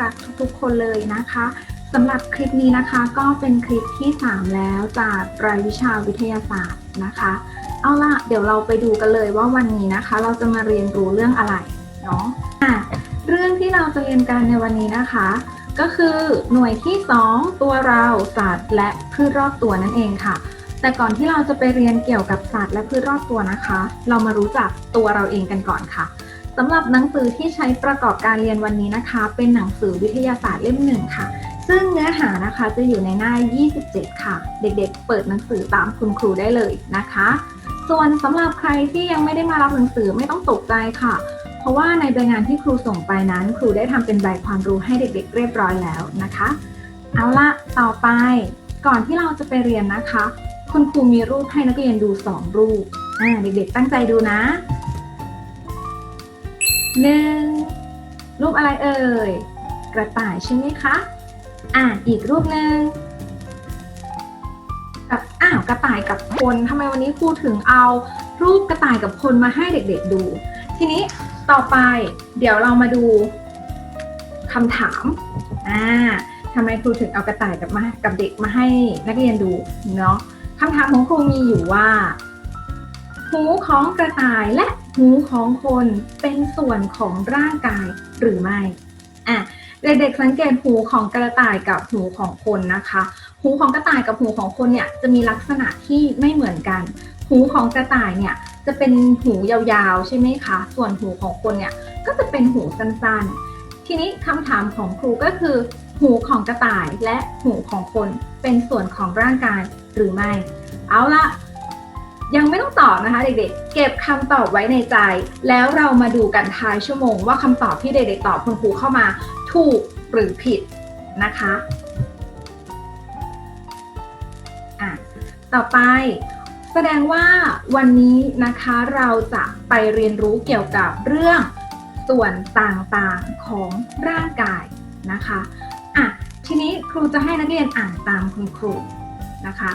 รักทุกๆคนเลยนะคะสำหรับคลิปนี้นะคะก็เป็นคลิปที่ 3 แล้วจากรายวิชาวิทยาศาสตร์นะคะ เอาล่ะเดี๋ยวเราไปดูกันเลยว่าวันนี้นะคะ เราจะมาเรียนรู้เรื่องอะไรเนาะอะเรื่องที่เราจะเรียนกันในวันนี้นะคะ ก็คือหน่วยที่ 2 ตัวเราสัตว์และพืชรอบตัวนั่นเองค่ะ แต่ก่อนที่เราจะไปเรียนเกี่ยวกับสัตว์และพืชรอบตัวนะคะ เรามารู้จักตัวเราเองกันก่อนค่ะ สำหรับหนังสือที่ใช้ประกอบการเรียนวันนี้นะคะ เป็นหนังสือวิทยาศาสตร์เล่มหนึ่งค่ะ ซึ่งเนื้อหานะคะจะอยู่ในหน้า 27 ค่ะ เด็กๆ เปิดหนังสือตามคุณครูได้เลยนะคะ ส่วนสำหรับใครที่ยังไม่ได้มารับหนังสือไม่ต้องตกใจค่ะ เพราะว่าในใบงานที่ครูส่งไปนั้น ครูได้ทำเป็นใบความรู้ให้เด็ก ๆ เรียบร้อยแล้วนะคะ เอาละต่อไป ก่อนที่เราจะไปเรียนนะคะ คุณครูมีรูปให้นักเรียนดู 2 รูปเด็กๆตั้งใจดูนะ หนึ่งรูปอะไรเอ่ย กระต่ายใช่ไหมคะ อ่าอีกรูปหนึ่งกับอ้าวกระต่ายกับคนทำไมวันนี้ครูถึงเอารูปกระต่ายกับคนมาให้เด็กๆดู ทีนี้ต่อไปเดี๋ยวเรามาดูคำถามอ่าทำไมครูถึงเอากระต่ายกับมากับเด็กมาให้นักเรียนดูเนาะคำถามของครูมีอยู่ว่า หูของกระต่ายและหูของคนเป็นส่วนของร่างกายหรือไม่อะเด็กๆสังเกตหูของกระต่ายกับหูของคนนะคะ หูของกระต่ายกับหูของคนเนี่ยจะมีลักษณะที่ไม่เหมือนกัน หูของกระต่ายเนี่ยจะเป็นหูยาวๆ ใช่ไหมคะ ส่วนหูของคนเนี่ยก็จะเป็นหูสั้นๆ ทีนี้คำถามของครูก็คือ หูของกระต่ายและหูของคนเป็นส่วนของร่างกายหรือไม่ เอาละ ยังไม่ต้องตอบนะคะ เด็กๆ เก็บคำตอบไว้ในใจ แล้วเรามาดูกันท้ายชั่วโมง ว่าคำตอบที่เด็กๆตอบคุณครูเข้ามา ถูกหรือผิดนะคะอะต่อไปแสดงว่าวันนี้นะคะเราจะไปเรียนรู้เกี่ยวกับเรื่องส่วนต่างๆของร่างกายนะคะอะทีนี้ครูจะให้นักเรียนอ่านตามคุณครูนะคะ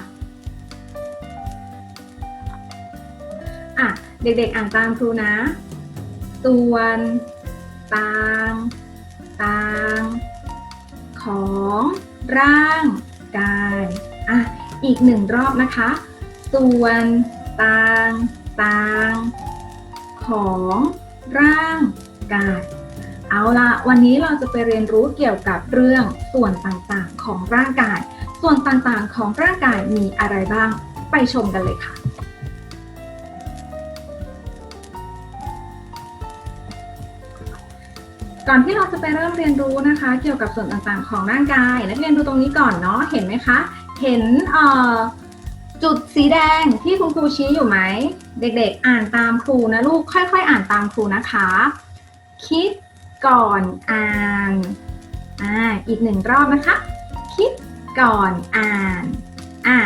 อะ เด็กๆอ่านตามครูนะส่วนต่างต่าง ของร่างกายอะอีกหนึ่งรอบนะคะส่วนต่างต่าง ของร่างกาย เอาละวันนี้เราจะไปเรียนรู้เกี่ยวกับเรื่องส่วนต่างๆของร่างกาย ส่วนต่างๆของร่างกายมีอะไรบ้าง ไปชมกันเลยค่ะ ก่อนที่เราจะไปเริ่มเรียนรู้นะคะ เกี่ยวกับส่วนต่างๆของร่างกาย นักเรียนดูตรงนี้ก่อนเนาะเห็นไหมคะ เห็นจุดสีแดงที่คุณครูชี้อยู่ไหม เด็กๆ อ่านตามครูนะลูกค่อย ๆ อ่านตามครูนะคะ คิดก่อนอ่านอ่าอีกหนึ่งรอบนะคะ คิดก่อนอ่านอ่า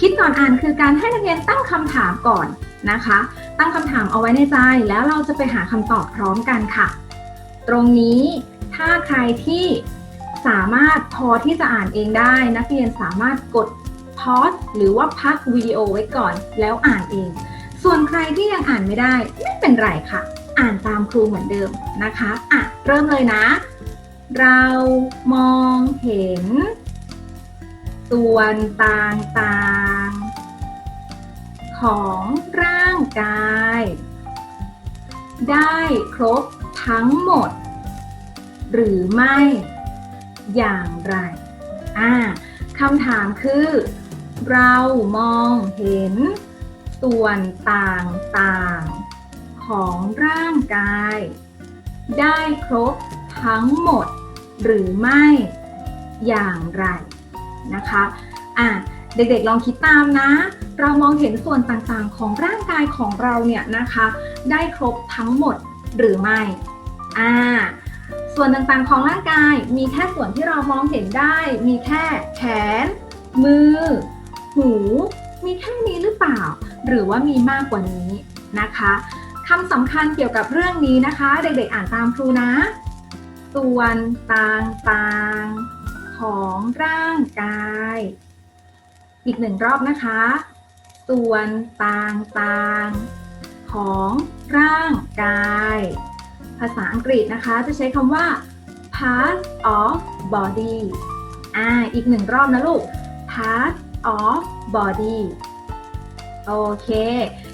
คิดก่อนอ่านคือการให้นักเรียนตั้งคำถามก่อนนะคะ ตั้งคำถามเอาไว้ในใจแล้วเราจะไปหาคำตอบพร้อมกันค่ะ ตรงนี้ถ้าใครที่สามารถพอที่จะอ่านเองได้ นักเรียนสามารถกดพอสหรือว่าพักวิดีโอไว้ก่อนแล้วอ่านเอง ส่วนใครที่ยังอ่านไม่ได้ไม่เป็นไรค่ะ อ่านตามครูเหมือนเดิมนะคะอะเริ่มเลยนะ เรามองเห็น ส่วนต่างๆ ของร่างกาย ได้ครบ ทั้งหมด หรือไม่อย่างไร อ่าคำถามคือ เรามองเห็นส่วนต่างๆ ของร่างกาย ได้ครบทั้งหมด หรือไม่อย่างไรนะคะอะเด็กๆลองคิดตามนะ เรามองเห็นส่วนต่างๆ ของร่างกายของเราเนี่ยนะคะ ได้ครบทั้งหมด หรือไม่ อ่า ส่วนต่างๆของร่างกายมีแค่ส่วนที่เรามองเห็นได้ มีแค่แขน มือ หู มีแค่นี้หรือเปล่า หรือว่ามีมากกว่านี้นะคะคำสำคัญเกี่ยวกับเรื่องนี้นะคะ เด็กๆอ่านตามครูนะ ส่วนต่างๆของร่างกาย อีกหนึ่งรอบนะคะ ส่วนต่างๆ ของร่างกาย ภาษาอังกฤษนะคะจะใช้คำว่า part of body อ่า อีกหนึ่งรอบนะลูก part of body โอเค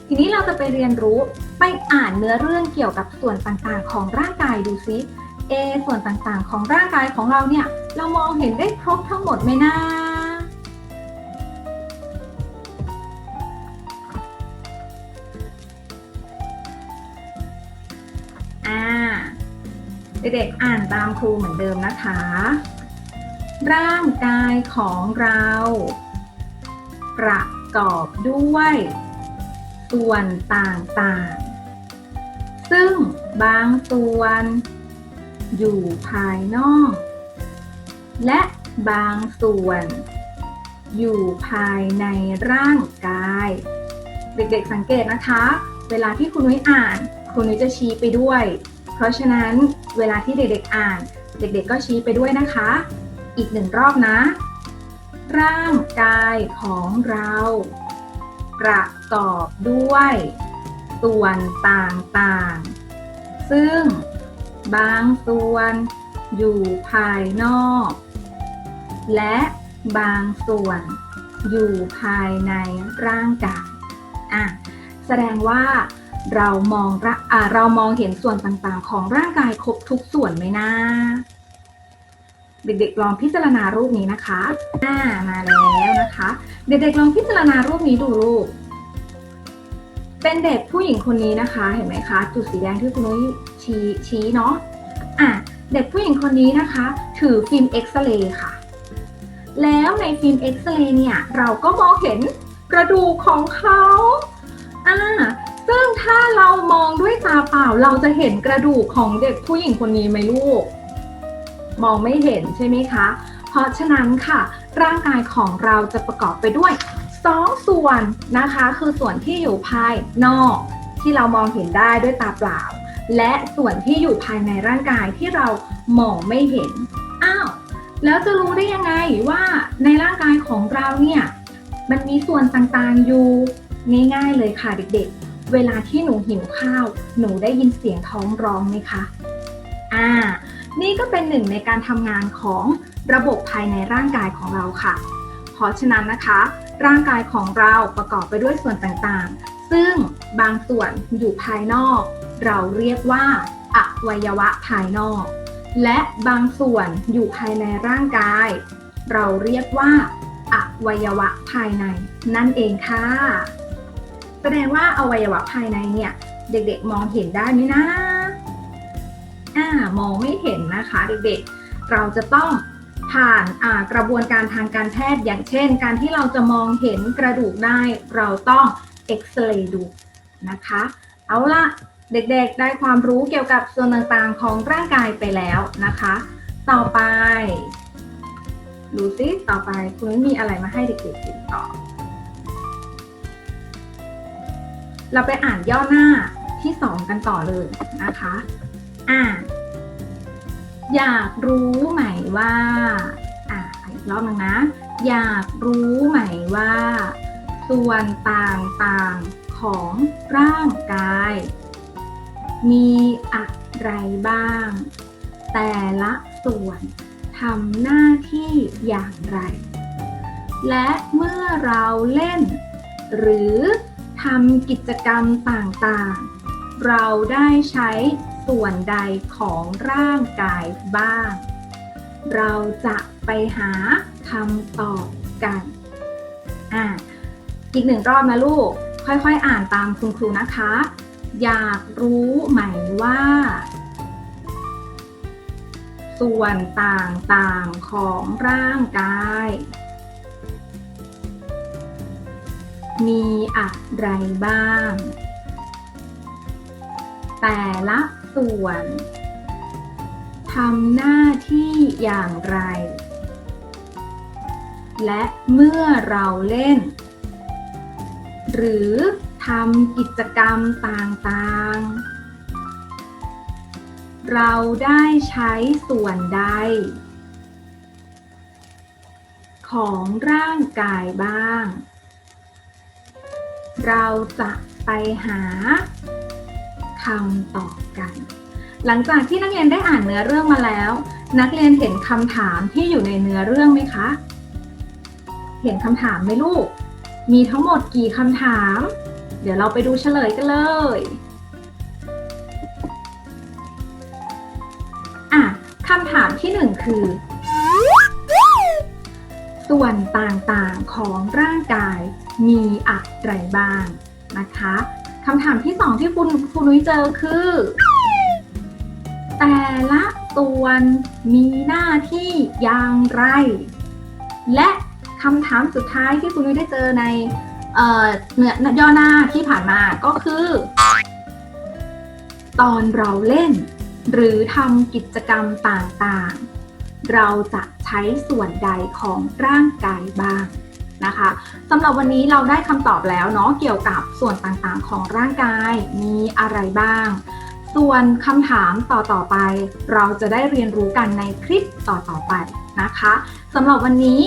ทีนี้เราจะไปเรียนรู้ไปอ่านเนื้อเรื่องเกี่ยวกับส่วนต่างๆ ของร่างกายดูซิเอส่วนต่างๆ ของร่างกายของเราเนี่ย เรามองเห็นได้ครบทั้งหมดไหมนะ เด็กๆอ่านตามครูเหมือนเดิมนะคะ ร่างกายของเรา ประกอบด้วย ส่วนต่างๆ ซึ่งบางส่วนอยู่ภายนอก และบางส่วน อยู่ภายในร่างกาย เด็กๆสังเกตนะคะ เวลาที่คุณนุ้ยอ่าน คุณนุ้ยจะชี้ไปด้วย เพราะฉะนั้น เวลาที่เด็กๆอ่าน เด็กๆก็ชี้ไปด้วยนะคะ อีกหนึ่งรอบนะ ร่างกายของเรา ประกอบด้วย ส่วนต่างๆ ซึ่งบางส่วนอยู่ภายนอก และบางส่วนอยู่ภายในร่างกายอะแสดงว่า เรามองอะเรามองเห็นส่วนต่างๆ ของร่างกายครบทุกส่วนไหมนะ เด็กๆลองพิจารณารูปนี้นะคะอ่ามาแล้วนะคะ เด็กๆลองพิจารณารูปนี้ดูลูก เป็นเด็กผู้หญิงคนนี้นะคะ เห็นไหมคะ จุดสีแดงที่คุณนุ้ยชี้ชี้เนาะ อะ เด็กผู้หญิงคนนี้นะคะ ถือฟิล์มเอ็กซเรย์ค่ะ แล้วในฟิล์มเอ็กซเรย์เนี่ย เราก็มองเห็นกระดูกของเขาอ่า ซึ่งถ้าเรามองด้วยตาเปล่าเราจะเห็นกระดูกของเด็กผู้หญิงคนนี้ไหมลูก มองไม่เห็นใช่ไหมคะ เพราะฉะนั้นค่ะ ร่างกายของเราจะประกอบไปด้วยสองส่วนนะคะ คือส่วนที่อยู่ภายนอก ที่เรามองเห็นได้ด้วยตาเปล่า และส่วนที่อยู่ภายในร่างกายที่เรามองไม่เห็นอ้าวแล้วจะรู้ได้ยังไงว่าในร่างกายของเราเนี่ยมันมีส่วนต่างๆอยู่ง่ายๆเลยค่ะเด็กๆ เวลาที่หนูหิวข้าว หนูได้ยินเสียงท้องร้องไหมคะ อ่า นี่ก็เป็นหนึ่งในการทำงานของระบบภายในร่างกายของเราค่ะ เพราะฉะนั้นนะคะ ร่างกายของเราประกอบไปด้วยส่วนต่างๆ ซึ่งบางส่วนอยู่ภายนอก เราเรียกว่าอวัยวะภายนอก และบางส่วนอยู่ภายในร่างกาย เราเรียกว่าอวัยวะภายในนั่นเองค่ะ ดงว่าอวัยวะภายในเนี่ย เด็กๆมองเห็นได้ไหมนะอ่ามองไม่เห็นนะคะ เด็กๆ เราจะต้องผ่านกระบวนการทางการแพทย์อย่างเช่น การที่เราจะมองเห็นกระดูกได้ เราต้องเอ็กซเรย์ดูนะคะ เอาละเด็กๆ ได้ความรู้เกี่ยวกับส่วนต่างๆของร่างกายไปแล้วนะคะ ต่อไป ดูซิต่อไปคุณมีอะไรมาให้เด็กๆติดต่อ เราไปอ่านย่อหน้าที่สองกันต่อเลยนะคะ อ่า อยากรู้ไหมว่า อ่าอีกรอบนึงนะ อยากรู้ไหมว่า ส่วนต่างๆของร่างกาย มีอะไรบ้าง แต่ละส่วนทำหน้าที่อย่างไร และเมื่อเราเล่น หรือ ทำกิจกรรมต่างๆ เราได้ใช้ส่วนใดของร่างกายบ้าง เราจะไปหาคำตอบกันอะอีกหนึ่งรอบนะลูก ค่อยๆ อ่านตามคุณครูนะคะ อยากรู้ไหมว่า ส่วนต่างๆของร่างกาย มีอะไรบ้าง แต่ละส่วนทำหน้าที่อย่างไร และเมื่อเราเล่น หรือทำกิจกรรมต่างๆ เราได้ใช้ส่วนใด ของร่างกายบ้าง เราจะไปหาคำตอบกัน หลังจากที่นักเรียนได้อ่านเนื้อเรื่องมาแล้ว นักเรียนเห็นคำถามที่อยู่ในเนื้อเรื่องไหมคะ เห็นคำถามไหมลูก มีทั้งหมดกี่คำถาม เดี๋ยวเราไปดูเฉลยกันเลยอะคำถามที่หนึ่งคือ ส่วนต่างๆของร่างกายมีอะไรบ้างนะคะคำถามที่สองที่คุณคุณนุ้ยเจอคือ แต่ละส่วนมีหน้าที่อย่างไร และคำถามสุดท้ายที่คุณนุ้ยได้เจอในเอ่อเนื้อย่อหน้าที่ผ่านมาก็คือ ตอนเราเล่น หรือทำกิจกรรมต่างๆ เราจะใช้ส่วนใดของร่างกายบ้างนะคะสำหรับวันนี้เราได้คำตอบแล้วเนาะเกี่ยวกับส่วนต่างๆของร่างกายมีอะไรบ้าง ส่วนคำถามต่อๆไป เราจะได้เรียนรู้กันในคลิปต่อๆไปนะคะสำหรับวันนี้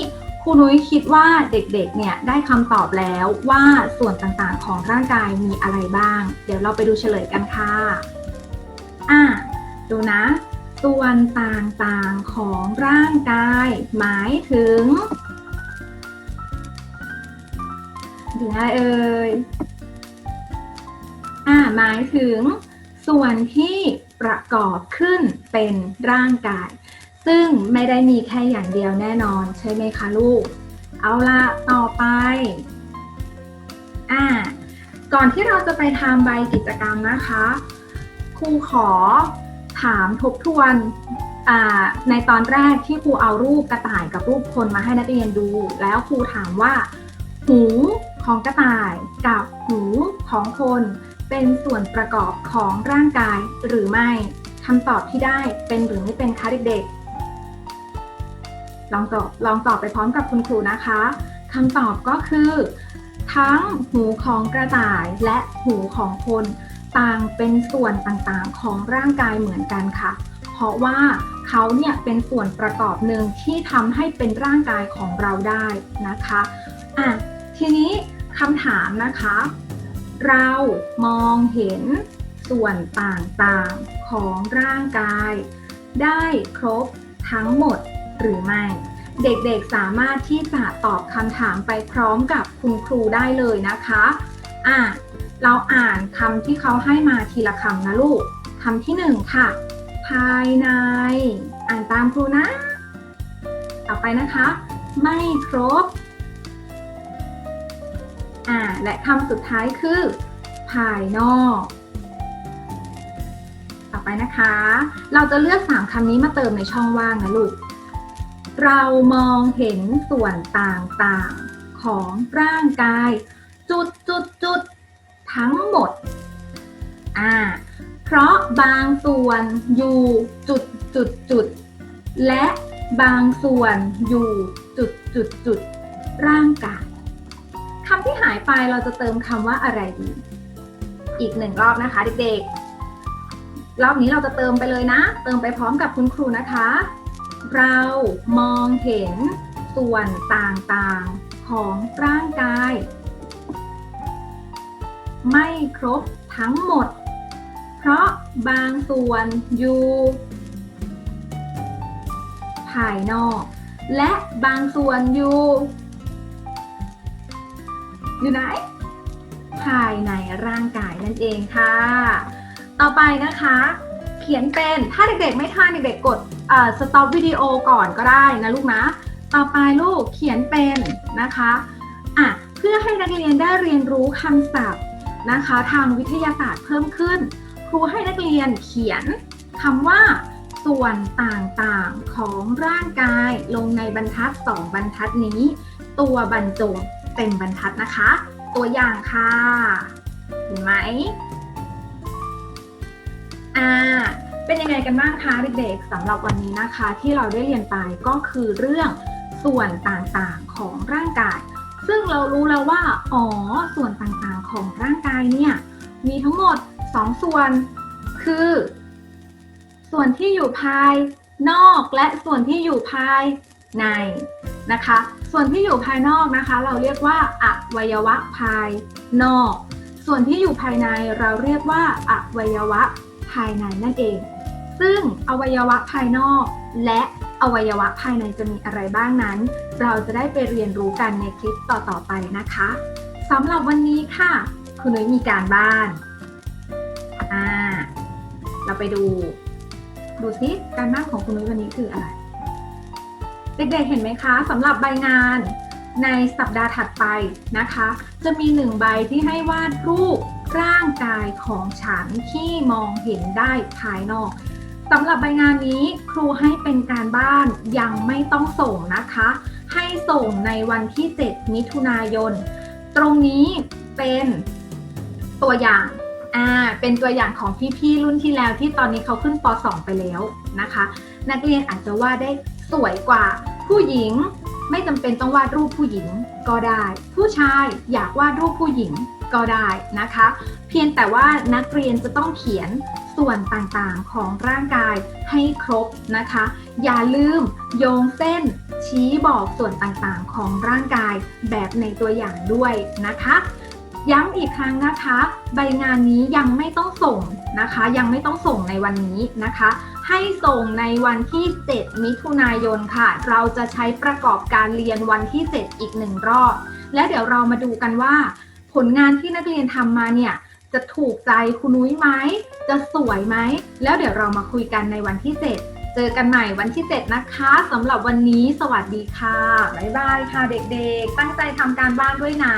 ครูนุ้ยคิดว่าเด็กๆ เนี่ยได้คำตอบแล้วว่าส่วนต่างๆของร่างกายมีอะไรบ้าง เดี๋ยวเราไปดูเฉลยกันค่ะ อะดูนะ ส่วนต่างๆของร่างกาย หมายถึงถึงอะไรเอ่ย อ่า หมายถึง ส่วนที่ประกอบขึ้นเป็นร่างกาย ซึ่งไม่ได้มีแค่อย่างเดียวแน่นอนใช่ไหมคะลูก เอาละต่อไป อ่า ก่อนที่เราจะไปทำใบกิจกรรมนะคะ ครูขอ ถามทบทวนในตอนแรกที่ครูเอารูปกระต่ายกับรูปคนมาให้นักเรียนดู แล้วครูถามว่า หูของกระต่ายกับหูของคนเป็นส่วนประกอบของร่างกายหรือไม่คำตอบที่ได้เป็นหรือไม่เป็นคะเด็กๆลองตอบลองตอบไปพร้อมกับคุณครูนะคะคำตอบก็คือ ทั้งหูของกระต่ายและหูของคน ต่างเป็นส่วนต่างๆของร่างกายเหมือนกันค่ะ เพราะว่าเขาเนี่ยเป็นส่วนประกอบหนึ่งที่ทำให้เป็นร่างกายของเราได้นะคะอะทีนี้คำถามนะคะ เรามองเห็นส่วนต่างๆของร่างกาย ได้ครบทั้งหมดหรือไม่ เด็กๆสามารถที่จะตอบคำถามไปพร้อมกับคุณครูได้เลยนะคะ อะ เราอ่านคำที่เขาให้มาทีละคำนะลูกคำที่หนึ่งค่ะ ภายใน อ่านตามครูนะ ต่อไปนะคะ ไม่ครบ อ่า และคำสุดท้ายคือ ภายนอก ต่อไปนะคะ เราจะเลือกสามคำนี้มาเติมในช่องว่างนะลูก เรามองเห็นส่วนต่างๆของร่างกาย จุดจุดจุด ทั้งหมดอ่าเพราะบางส่วนอยู่จุดจุดจุดและบางส่วนอยู่จุดจุดจุดร่างกายคำที่หายไปเราจะเติมคำว่าอะไรดี อีกหนึ่งรอบนะคะเด็กๆ รอบนี้เราจะเติมไปเลยนะ เติมไปพร้อมกับคุณครูนะคะ เรามองเห็นส่วนต่างๆของร่างกาย ไม่ครบทั้งหมด เพราะบางส่วนอยู่ ภายนอก และบางส่วนอยู่ อยู่ไหน ภายในร่างกายนั่นเองค่ะ ต่อไปนะคะ เขียนเป็น ถ้าเด็กๆ ไม่ทันเด็กๆ กดสต็อปวิดีโอก่อนก็ได้นะลูกนะ ต่อไปลูกเขียนเป็นนะคะ อะ เพื่อให้นักเรียนได้เรียนรู้คำศัพท์ นะคะทางวิทยาศาสตร์เพิ่มขึ้น ครูให้นักเรียนเขียนคำว่าส่วนต่างๆของร่างกายลงในบรรทัด 2 บรรทัดนี้ ตัวบรรจงเต็มบรรทัดนะคะ ตัวอย่างค่ะเห็นไหมอ่าเป็นยังไงกันบ้างคะเด็กๆสำหรับวันนี้นะคะ ที่เราได้เรียนไปก็คือเรื่องส่วนต่างๆของร่างกาย ซึ่งเรารู้แล้วว่า อ๋อ ส่วนต่างๆ ของร่างกายเนี่ยมีทั้งหมด 2 ส่วน คือ ส่วนที่อยู่ภายนอกและส่วนที่อยู่ภายในนะคะ ส่วนที่อยู่ภายนอกนะคะ เราเรียกว่าอวัยวะภายนอก ส่วนที่อยู่ภายในเราเรียกว่าอวัยวะภายในนั่นเอง ซึ่งอวัยวะภายนอกและอวัยวะภายในจะมีอะไรบ้างนั้น เราจะได้ไปเรียนรู้กันในคลิปต่อๆไปนะคะ สำหรับวันนี้ค่ะ คุณนุ้ยมีการบ้าน อ่า เราไปดู ดูซิการบ้านของคุณนุ้ยวันนี้คืออะไร เด็กๆเห็นไหมคะสำหรับใบงานในสัปดาห์ถัดไปนะคะ จะมีหนึ่งใบที่ให้วาดรูปร่างกายของฉันที่มองเห็นได้ภายนอกสำหรับใบงานนี้ครูให้เป็นการบ้านยังไม่ต้องส่งนะคะ ให้ส่งในวันที่ 7 มิถุนายน ตรงนี้เป็นตัวอย่างอ่าเป็นตัวอย่างของพี่ๆรุ่นที่แล้วที่ตอนนี้เขาขึ้นป .2 ไปแล้วนะคะ นักเรียนอาจจะวาดได้สวยกว่าผู้หญิง ไม่จำเป็นต้องวาดรูปผู้หญิงก็ได้ ผู้ชายอยากวาดรูปผู้หญิงก็ได้นะคะ เพียงแต่ว่านักเรียนจะต้องเขียนส่วนต่างๆของร่างกายให้ครบนะคะ อย่าลืมโยงเส้น ชี้บอกส่วนต่างๆของร่างกายแบบในตัวอย่างด้วยนะคะ ย้ำอีกครั้งนะคะ ใบงานนี้ยังไม่ต้องส่งนะคะ ยังไม่ต้องส่งในวันนี้นะคะ ให้ส่งในวันที่ 7 มิถุนายนค่ะ เราจะใช้ประกอบการเรียนวันที่ 7 อีกหนึ่งรอบ และเดี๋ยวเรามาดูกันว่า ผลงานที่นักเรียนทำมาเนี่ยจะถูกใจคุณนุ้ยไหม จะสวยไหม แล้วเดี๋ยวเรามาคุยกันในวันที่ 7 เจอกันใหม่วันที่ 7 นะคะสำหรับวันนี้สวัสดีค่ะ บ๊ายบายค่ะเด็กๆ ตั้งใจทำการบ้านด้วยนะ